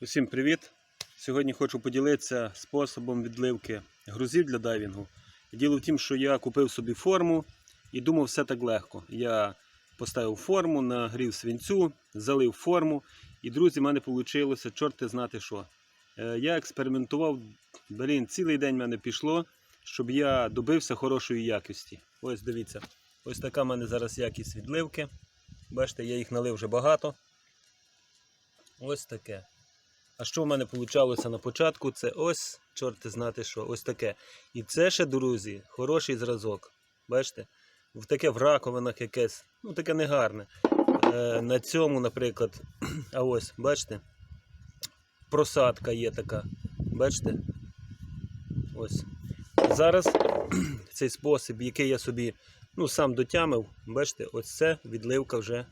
Усім привіт! Сьогодні хочу поділитися способом відливки грузів для дайвінгу. Діло в тім, що я купив собі форму і думав, все так легко. Я поставив форму, нагрів свинцю, залив форму, і друзі, в мене вийшло чорти знати що. Е, Я експериментував, блін, цілий день в мене пішло, щоб я добився хорошої якості. Ось дивіться, ось така в мене зараз якість відливки. Бачите, я їх налив вже багато. Ось таке. А що в мене вийшло на початку? Це ось, чорти знати що, ось таке. І це ще, друзі, хороший зразок. Бачите? В таке в раковинах якесь, ну таке негарне. Е, на цьому, наприклад, а ось, бачите? Просадка є така. Бачите? Ось. Зараз цей спосіб, який я собі ну, сам дотямив, бачите, ось це відливка вже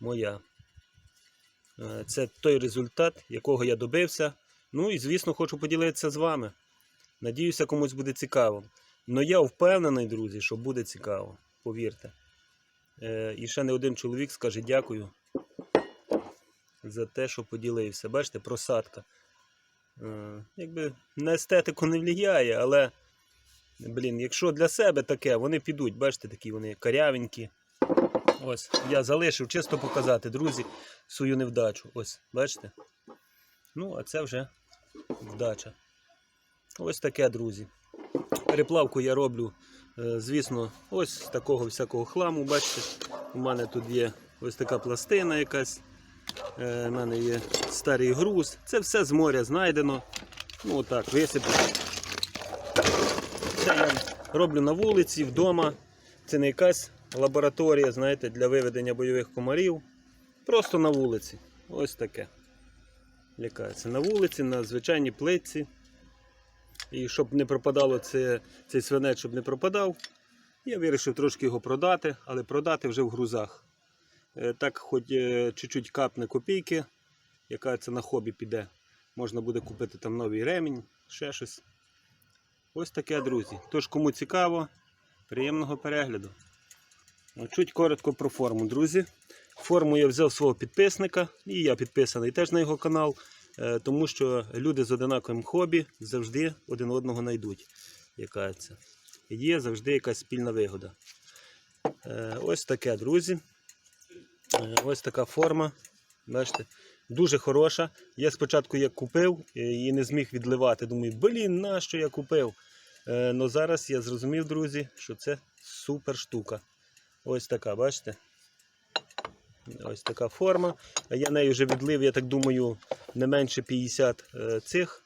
моя. Е, Це той результат, якого я добився. Ну і, звісно, хочу поділитися з вами. Надіюся, комусь буде цікаво. Але я впевнений, друзі, що буде цікаво. Повірте. Е, І ще не один чоловік скаже дякую за те, що поділився. Бачите, просадка. Е, Якби на естетику не впливає, але, блін, якщо для себе таке, вони підуть, бачите, такі вони карявенькі. Ось, я залишив чисто показати, друзі, свою невдачу. Ось, бачите? Ну, а це вже вдача. Ось таке, друзі. Переплавку я роблю, е, звісно, ось з такого всякого хламу. Бачите, у мене тут є ось така пластина якась. Е, У мене є старий груз. Це все з моря знайдено. Ну, отак, висиплю. Це я роблю на вулиці, вдома. Це не якась лабораторія, знаєте, для виведення бойових комарів. Просто на вулиці. Ось таке. Лякається. На вулиці, на звичайній плитці. І щоб не пропадало це, цей свинець, щоб не пропадав, я вирішив трошки його продати, але продати вже в грузах. Е, Так, хоч е, чуть-чуть капне копійки, яка це на хобі піде. Можна буде купити там новий ремінь, ще щось. Ось таке, друзі. Тож, кому цікаво, приємного перегляду. Ну, Чуть коротко про форму, друзі. Форму я взяв свого підписника, і я підписаний теж на його канал, е, тому що люди з одинаковим хобі завжди один одного знайдуть. Яка це. Є завжди якась спільна вигода. Е, Ось таке, друзі. Е, Ось така форма. Бачите, дуже хороша. Я спочатку як купив і не зміг відливати. Думаю, блін, на що я купив? Е, Но зараз я зрозумів, друзі, що це супер штука. Ось така, бачите? Ось така форма. Я нею вже відлив, я так думаю, не менше 50 е, цих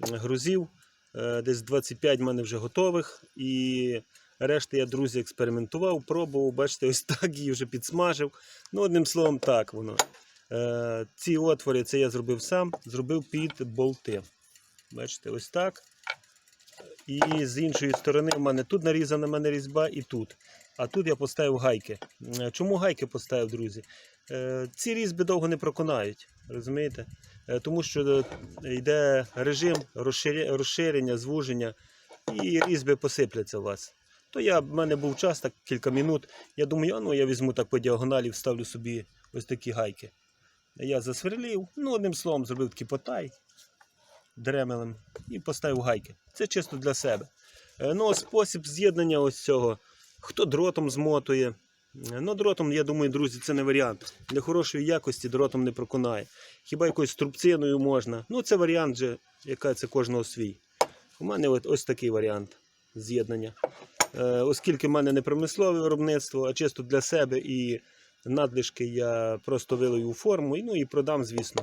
грузів. Е, Десь 25 в мене вже готових. І решти я, друзі, експериментував, пробував. Бачите, ось так її вже підсмажив. Ну, одним словом, так воно. Е, Ці отвори це я зробив сам, зробив під болти. Бачите, ось так. І з іншої сторони в мене тут нарізана мене різьба і тут. А тут я поставив гайки. Е, Чому гайки поставив, друзі? Е, Ці різьби довго не проконають, розумієте? Е, Тому що йде режим розширення, звуження, і різьби посипляться у вас. То я, в мене був час, так кілька минут. Я думаю, а ну я візьму так по діагоналі, вставлю собі ось такі гайки. Я засверлів, ну, одним словом, зробив такий потай дремелем і поставив гайки. Це чисто для себе. Ну, спосіб з'єднання ось цього. Хто дротом змотує. Ну, дротом, я думаю, друзі, це не варіант. Для хорошої якості дротом не проконає. Хіба якоюсь трубциною можна. Ну, це варіант же, яка це кожного свій. У мене от, ось такий варіант з'єднання. Е, оскільки в мене не промислове виробництво, а чисто для себе і надлишки я просто вилию у форму і, ну, і продам, звісно.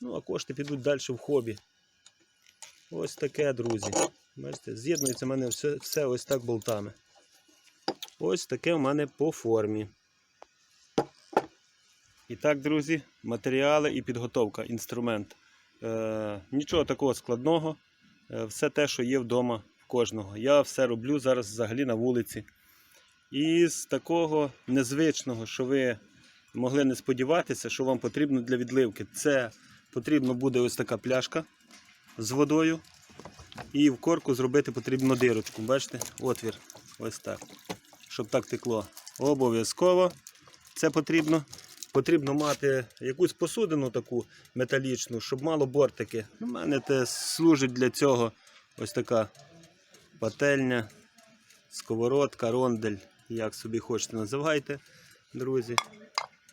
Ну, а кошти підуть далі в хобі. Ось таке, друзі. Бачите, з'єднується в мене все, все ось так болтами. Ось таке в мене по формі. І так, друзі, матеріали і підготовка, інструмент. Е, нічого такого складного. Е, все те, що є вдома в кожного. Я все роблю зараз взагалі на вулиці. І з такого незвичного, що ви могли не сподіватися, що вам потрібно для відливки. Це потрібно буде ось така пляшка з водою. І в корку зробити потрібно дирочку. Бачите? Отвір. Ось так. Щоб так текло. Обов'язково це потрібно. потрібно мати якусь посудину таку металічну, щоб мало бортики. У мене те служить для цього ось така пательня, сковородка, рондель, як собі хочете називайте, друзі.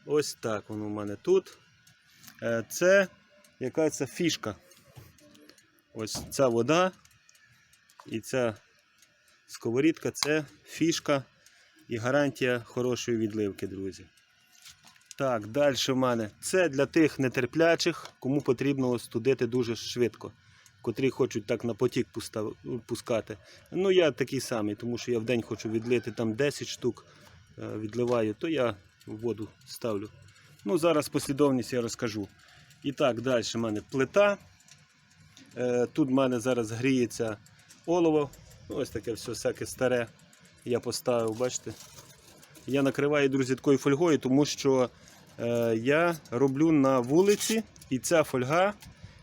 Ось так воно в мене тут. Е, Це якась фішка. Ось ця вода і ця сковорідка це фішка і гарантія хорошої відливки, друзі. Так, далі в мене. Це для тих нетерплячих, кому потрібно остудити дуже швидко, котрі хочуть так на потік пускати. Ну, я такий самий, тому що я в день хочу відлити там 10 штук, е, відливаю, то я воду ставлю. Ну, зараз послідовність я розкажу. І так, далі в мене плита. Е, Тут в мене зараз гріється олово. Ось таке все всяке старе. Я поставив, бачите. Я накриваю, друзі, такою фольгою, тому що е, я роблю на вулиці, і ця фольга,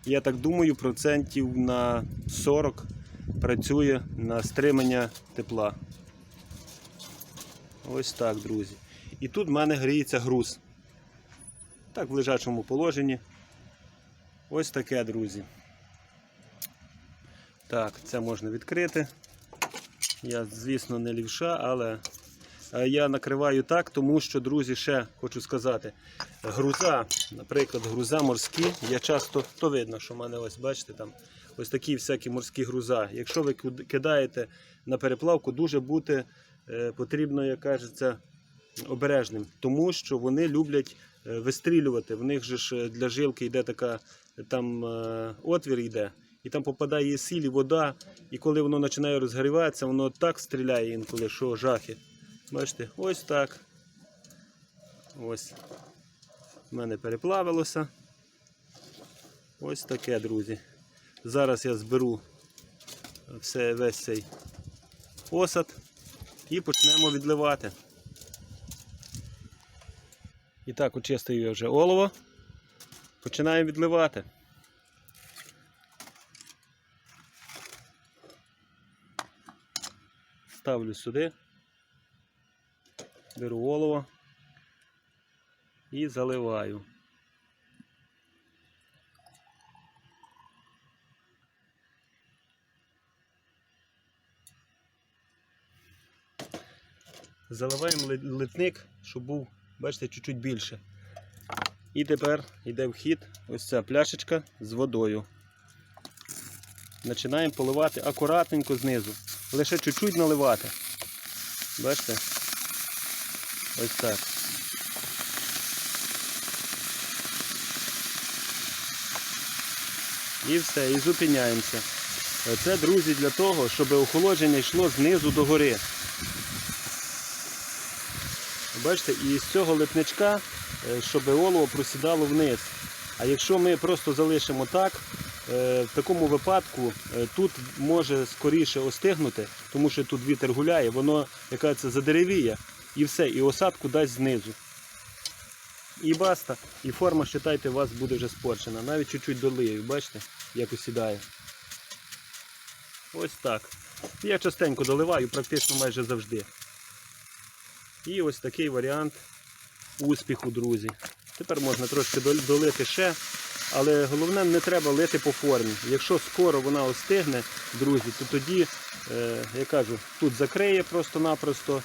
я так думаю, процентів на 40 працює на стримання тепла. Ось так, друзі. І тут в мене гріється груз. Так, в лежачому положенні. Ось таке, друзі. Так, це можна відкрити. Я, звісно, не лівша, але е, я накриваю так, тому що, друзі, ще хочу сказати, груза, наприклад, груза морські, я часто, то видно, що в мене ось, бачите, там ось такі всякі морські груза. Якщо ви кидаєте на переплавку, дуже бути е, потрібно, як кажеться, обережним, тому що вони люблять е, вистрілювати. В них же ж для жилки йде така, там отвір йде, і там попадає сіль і вода, і коли воно починає розгріватися, воно так стріляє інколи, що жахи. Бачите, ось так. Ось. У мене переплавилося. Ось таке, друзі. Зараз я зберу все, весь цей осад і почнемо відливати. І так, очистив я вже олово. Починаємо відливати. Ставлю сюди, беру олово і заливаю. Заливаємо литник, щоб був, бачите, чуть-чуть більше. І тепер йде вхід ось ця пляшечка з водою. Починаємо поливати акуратненько знизу. Лише чуть-чуть наливати. Бачите? Ось так. І все, і зупиняємося. Це, друзі, для того, щоб охолодження йшло знизу до гори. Бачите, і з цього липничка, е, щоб олово просідало вниз. А якщо ми просто залишимо так, в такому випадку е, тут може скоріше остигнути, тому що тут вітер гуляє, воно яка це задеревіє і все, і осадку дасть знизу. І баста. І форма, вважайте, у вас буде вже спорчена. Навіть чуть-чуть долию, бачите, як осідає. Ось так. Я частенько доливаю, практично майже завжди. І ось такий варіант успіху, друзі. Тепер можна трошки долити ще, але головне не треба лити по формі. Якщо скоро вона остигне, друзі, то тоді, е, я кажу, тут закриє просто-напросто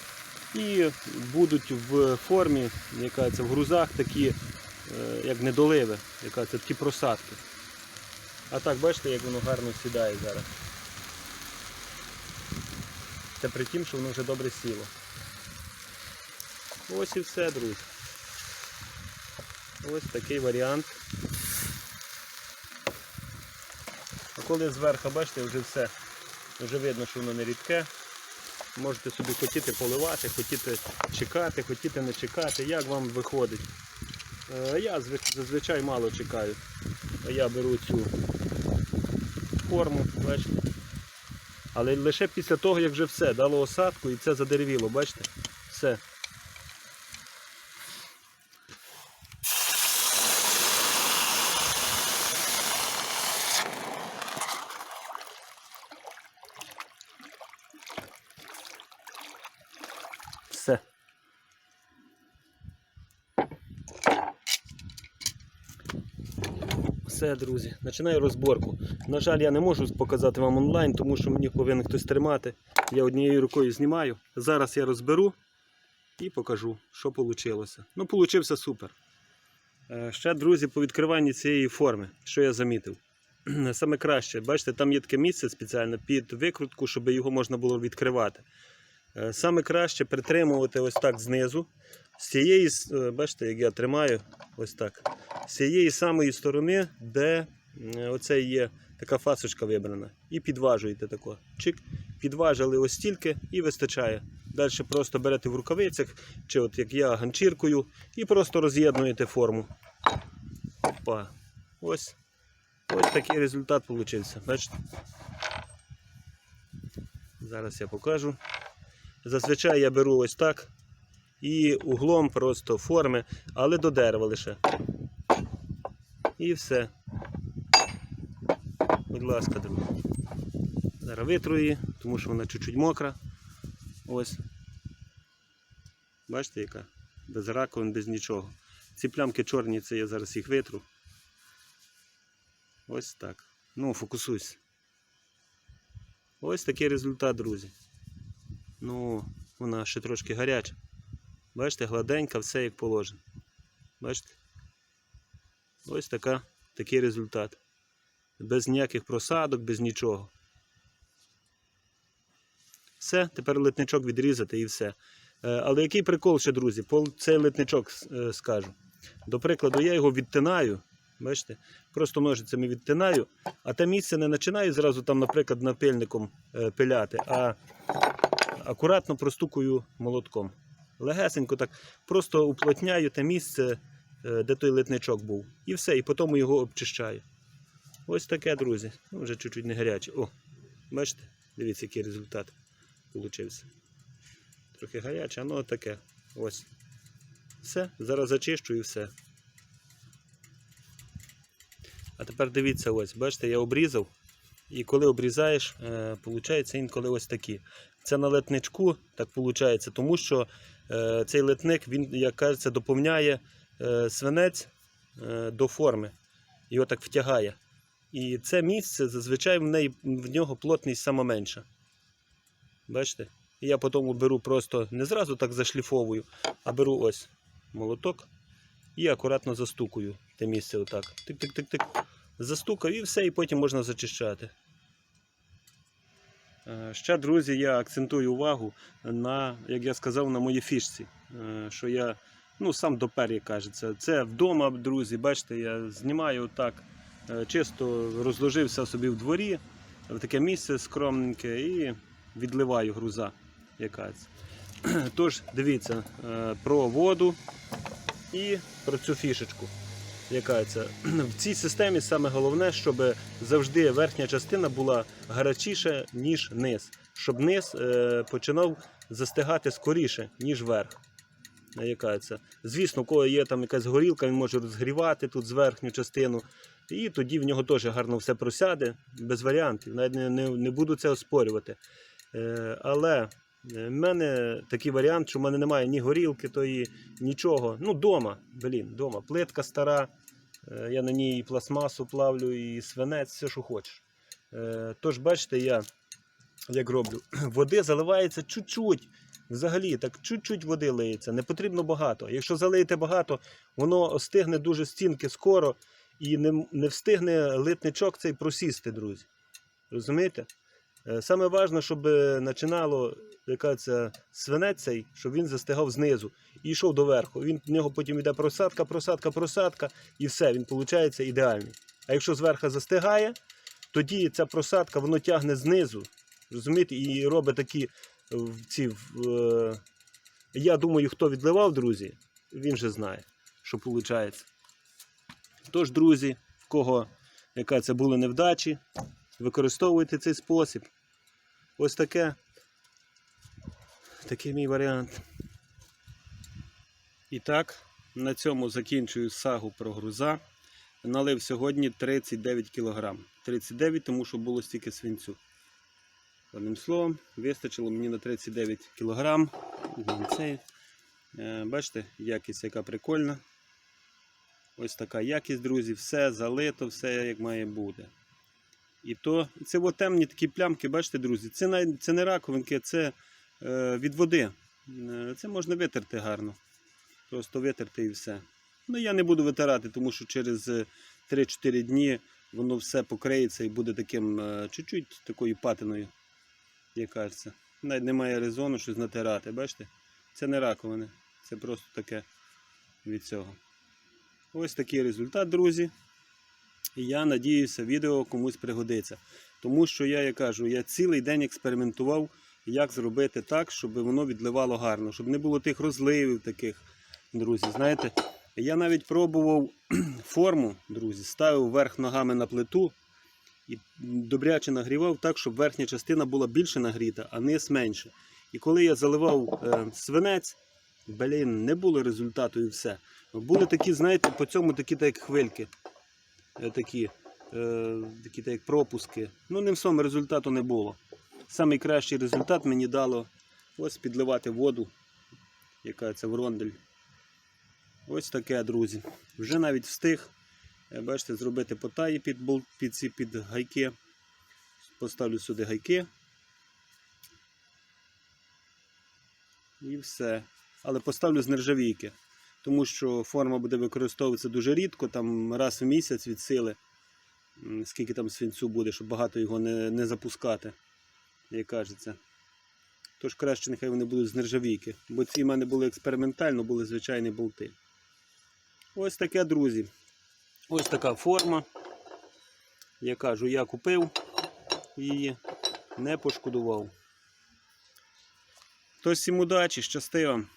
і будуть в формі, яка це в грузах такі, е, як недоливи, яка це ті просадки. А так, бачите, як воно гарно сідає зараз. Це при тім, що воно вже добре сіло. Ось і все, друзі. Ось такий варіант. А коли зверху, бачите, вже все, вже видно, що воно не рідке. Можете собі хотіти поливати, хотіти чекати, хотіти не чекати, як вам виходить. Е, Я зазвичай мало чекаю. Я беру цю форму, бачите. Але лише після того, як вже все, дало осадку і це задеревіло, бачите? Все. Все. Все, друзі, починаю розборку. На жаль, я не можу показати вам онлайн, тому що мені повинен хтось тримати. Я однією рукою знімаю. Зараз я розберу і покажу, що вийшло. Ну, вийшло супер. Е, Ще, друзі, по відкриванні цієї форми, що я замітив. Саме краще, бачите, там є таке місце спеціально під викрутку, щоб його можна було відкривати. Е, Саме краще притримувати ось так знизу. З цієї, е, бачите, як я тримаю, ось так. З цієї самої сторони, де оце є така фасочка вибрана. І підважуєте тако. Чик, підважили ось стільки і вистачає. Далі просто берете в рукавицях, чи от як я ганчіркою, і просто роз'єднуєте форму. Опа. Ось. Ось такий результат вийшов. Бачите? Зараз я покажу. Зазвичай я беру ось так і углом просто форми, але до дерева лише. І все. Будь ласка, друзі. Зараз витру її, тому що вона чуть-чуть мокра. Ось. Бачите, яка? Без раковин, без нічого. Ці плямки чорні, це я зараз їх витру. Ось так. Ну, фокусуйся. Ось такий результат, друзі. Ну, вона ще трошки гаряча. Бачите, гладенька, все як положено. Бачите? Ось така, такий результат. Без ніяких просадок, без нічого. Все, тепер литничок відрізати і все. Е, Але який прикол ще, друзі, цей литничок е, скажу. До прикладу, я його відтинаю. Бачите? Просто ножицями відтинаю, а те місце не починаю зразу там, наприклад, напильником е, пиляти, а акуратно простукую молотком. Легесенько так, просто уплотняю те місце, е, де той литничок був. І все, і потім його обчищаю. Ось таке, друзі. Ну, вже чуть-чуть не гаряче. О, бачите? Дивіться, який результат получився. Трохи гаряче, але таке. Ось. Все, зараз зачищу і все. А тепер дивіться, ось, бачите, я обрізав. І коли обрізаєш, е, виходить інколи ось такі. Це на литничку так виходить, тому що е, цей литник, він, як кажеться, доповняє е, свинець е, до форми. Його так втягає. І це місце зазвичай в, неї, в нього плотність сама менша. Бачите? І я потім беру просто не зразу так зашліфовую, а беру ось молоток і акуратно застукую те місце отак. Тик-тик-тик-тик. Застукав і все, і потім можна зачищати. Е, Ще, друзі, я акцентую увагу на, як я сказав, на моїй фішці. Е, Що я ну, сам допер, як кажеться. Це вдома, друзі, бачите, я знімаю так, е, чисто розложився собі в дворі, в таке місце скромненьке і відливаю груза. Якась. Тож, дивіться про воду і про цю фішечку. Яка? В цій системі саме головне, щоб завжди верхня частина була гарячіша, ніж низ. Щоб низ е, починав застигати скоріше, ніж верх. Е, Яка? Звісно, кого є там якась горілка, він може розгрівати тут з верхню частину. І тоді в нього теж гарно все просяде, без варіантів. Навіть не, не, не буду це оспорювати. Е, але в мене такий варіант, що в мене немає ні горілки, тої, нічого. Ну, дома, блін, дома. Плитка стара. Е, Я на ній і пластмасу плавлю, і свинець, все, що хочеш. Е, Тож, бачите, я як роблю, води заливається чуть-чуть. Взагалі, так чуть-чуть води лиється, не потрібно багато. Якщо залиєте багато, воно остигне дуже стінки скоро і не, не встигне литничок цей просісти, друзі. Розумієте? Е, Саме важливо, щоб е, починало яка це свинець цей, щоб він застигав знизу і йшов до верху. Він в нього потім йде просадка, просадка, просадка, і все, він виходить ідеальний. А якщо зверху застигає, тоді ця просадка воно тягне знизу. Розумієте, і робить такі е, ці. е, Я думаю, хто відливав, друзі, він же знає, що виходить. Тож, друзі, в кого яка це були невдачі, використовуйте цей спосіб. Ось таке. Такий мій варіант. І так, на цьому закінчую сагу про груза. Налив сьогодні 39 кг. 39, тому що було стільки свинцю. Одним словом, вистачило мені на 39 кг. Е, Бачите, якість яка прикольна. Ось така якість, друзі, все залито, все як має бути. І то це от темні такі плямки, бачите, друзі, це, най- це не раковинки, це е, від води. Е, Це можна витерти гарно. Просто витерти і все. Ну я не буду витирати, тому що через е, 3-4 дні воно все покриється і буде таким е, чуть-чуть такою патиною, як кажеться. Навіть немає резону щось натирати, бачите? Це не раковини, це просто таке від цього. Ось такий результат, друзі. І я надіюся, відео комусь пригодиться. Тому що я, як кажу, я цілий день експериментував, як зробити так, щоб воно відливало гарно, щоб не було тих розливів таких, друзі. Знаєте, я навіть пробував форму, друзі, ставив верх ногами на плиту і добряче нагрівав так, щоб верхня частина була більше нагріта, а низ менше. І коли я заливав е, свинець, блін, не було результату і все. Були такі, знаєте, по цьому такі так хвильки. Е, Такі, е, такі так як пропуски. Ну, ним самим результату не було. Самий кращий результат мені дало ось підливати воду, яка це в рондель. Ось таке, друзі. Вже навіть встиг, е, бачите, зробити потаї під, під, ці, під гайки. Поставлю сюди гайки. І все. Але поставлю з нержавійки, тому що форма буде використовуватися дуже рідко, там раз в місяць від сили, скільки там свинцю буде, щоб багато його не, не запускати, як кажеться. Тож краще нехай вони будуть з нержавійки, бо ці в мене були експериментально, були звичайні болти. Ось таке, друзі. Ось така форма. Я кажу, я купив її, не пошкодував. Тож всім удачі, щасти вам!